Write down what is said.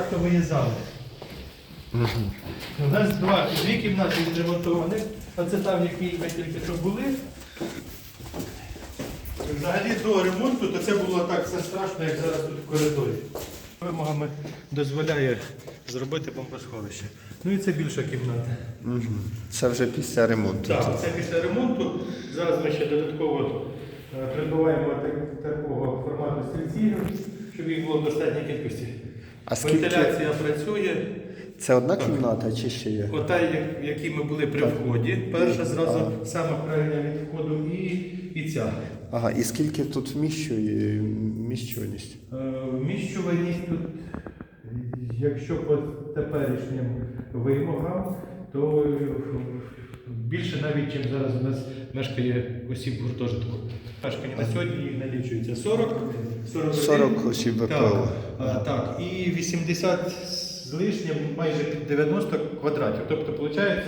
актової зали. У нас два, дві кімнати відремонтовані, а це там, які ми тільки що були. Взагалі до ремонту то це було так все страшно, як зараз тут в коридорі. Вимогами дозволяє зробити бомбосховище. Ну і це більша кімната. Це вже після ремонту. Так, це після ремонту. Зараз ми ще додатково е, придбаємо так- такого формату стільців, щоб їх було в достатній кількості. А скільки- Вентиляція працює. Це одна кімната чи ще є? Ота, як- в якій ми були при вході, перша зразу сама крайня від входу і, і ця. Ага, і скільки тут вміщує вміщуваність? Е, Вміщуваність тут, якщо по теперішнім вимогам, то е, більше навіть, ніж зараз у нас мешкає осіб в гуртожитку. Мешкання на сьогодні їх налічується 40, 41. 40 осіб Так, ВПО. а, так, і 80 з лишнім, майже під 90 квадратів. Тобто, виходить,